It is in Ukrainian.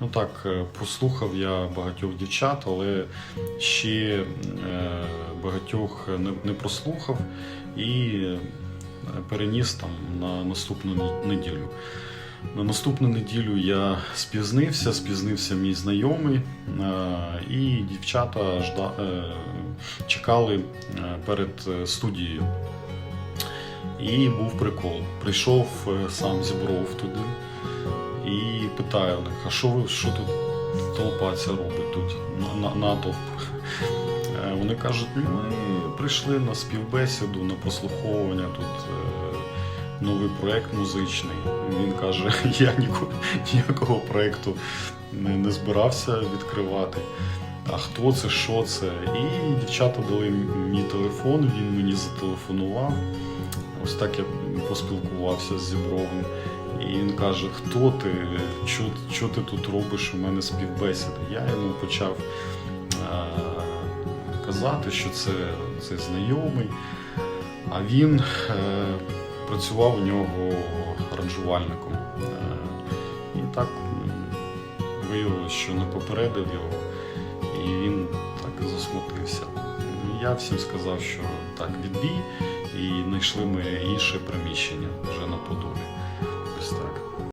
Ну так, е, прослухав я багатьох дівчат, але ще е, багатьох не, прослухав і е, переніс там на наступну неділю. На наступну неділю я спізнився, спізнився мій знайомий, і дівчата жда, чекали перед студією. І був прикол. Прийшов сам Зібров туди і питаю них, а що ви що тут толпа ця робить тут на, на, натовп? Е, Вони кажуть, ми прийшли на співбесіду, на прослуховування тут. е, Новий проєкт музичний. Він каже: я ніякого проєкту не, не збирався відкривати. А хто це, що це? І дівчата дали мій телефон, він мені зателефонував. Ось так я поспілкувався з Зібровим. І він каже: Хто ти? Що, ти тут робиш? У мене співбесіда. Я йому почав е, казати, що це, це знайомий. А він е, працював у нього аранжувальником. Е, і так м, виявилось, що не попередив його, і він так і засмутився. Ну, Я всім сказав, що так, відбій, і знайшли ми інше приміщення вже на Подолі. Ось так.